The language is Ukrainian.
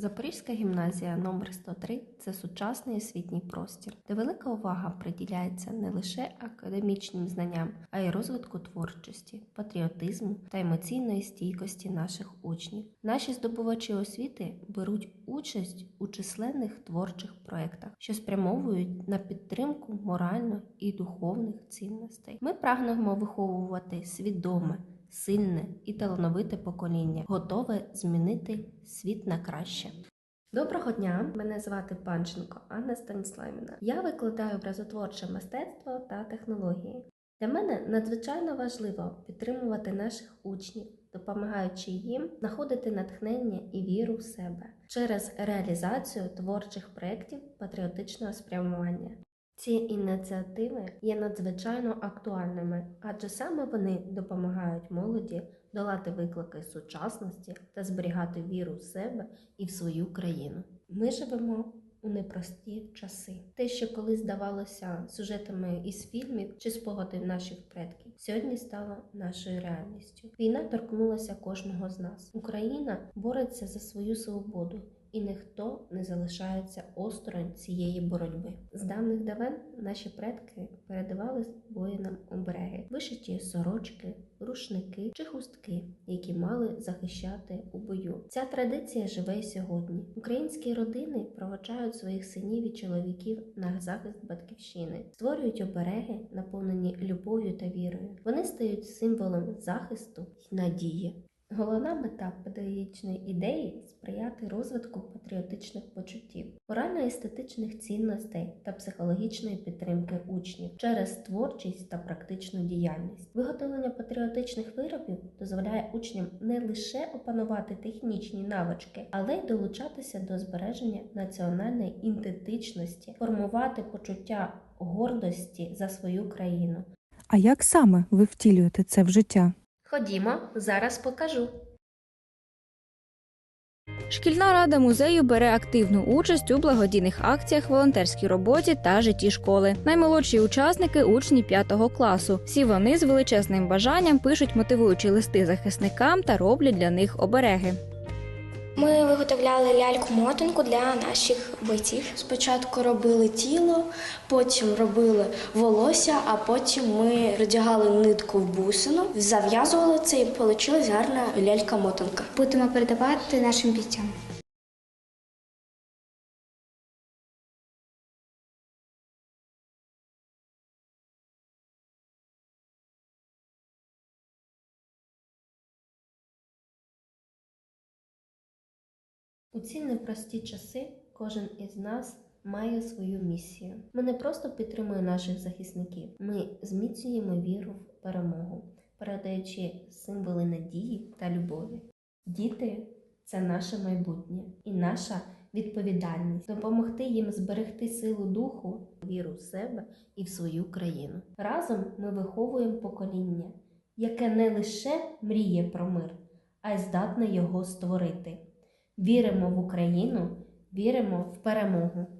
Запорізька гімназія номер 103 це сучасний освітній простір, де велика увага приділяється не лише академічним знанням, а й розвитку творчості, патріотизму та емоційної стійкості наших учнів. Наші здобувачі освіти беруть участь у численних творчих проєктах, що спрямовують на підтримку морально і духовних цінностей. Ми прагнемо виховувати свідоме сильне і талановите покоління, готове змінити світ на краще. Доброго дня! Мене звати Панченко Анна Станіславівна. Я викладаю образотворче мистецтво та технології. Для мене надзвичайно важливо підтримувати наших учнів, допомагаючи їм знаходити натхнення і віру в себе через реалізацію творчих проєктів патріотичного спрямування. Ці ініціативи є надзвичайно актуальними, адже саме вони допомагають молоді долати виклики сучасності та зберігати віру в себе і в свою країну. Ми живемо у непрості часи. Те, що колись здавалося сюжетами із фільмів чи спогадів наших предків, сьогодні стало нашою реальністю. Війна торкнулася кожного з нас. Україна бореться за свою свободу і ніхто не залишається осторонь цієї боротьби. З давних давен наші предки передавали воїнам обереги, вишиті сорочки, рушники чи хустки, які мали захищати у бою. Ця традиція живе й сьогодні. Українські родини проводжають своїх синів і чоловіків на захист батьківщини, створюють обереги, наповнені любов'ю та вірою. Вони стають символом захисту й надії. Головна мета педагогічної ідеї сприяти розвитку патріотичних почуттів, морально-естетичних цінностей та психологічної підтримки учнів через творчість та практичну діяльність. Виготовлення патріотичних виробів дозволяє учням не лише опанувати технічні навички, але й долучатися до збереження національної ідентичності, формувати почуття гордості за свою країну. А як саме ви втілюєте це в життя? Ходімо, зараз покажу. Шкільна рада музею бере активну участь у благодійних акціях, волонтерській роботі та житті школи. Наймолодші учасники учні 5 класу. Всі вони з величезним бажанням пишуть мотивуючі листи захисникам та роблять для них обереги. Ми виготовляли ляльку-мотанку для наших бойців. Спочатку робили тіло, потім робили волосся, а потім ми роздягали нитку в бусину, зав'язували це і вийшла гарна лялька-мотанка. Будемо передавати нашим бійцям. У ці непрості часи кожен із нас має свою місію. Ми не просто підтримуємо наших захисників, ми зміцнюємо віру в перемогу, передаючи символи надії та любові. Діти це наше майбутнє і наша відповідальність допомогти їм зберегти силу духу, віру в себе і в свою країну. Разом ми виховуємо покоління, яке не лише мріє про мир, а й здатне його створити. Віримо в Україну, віримо в перемогу.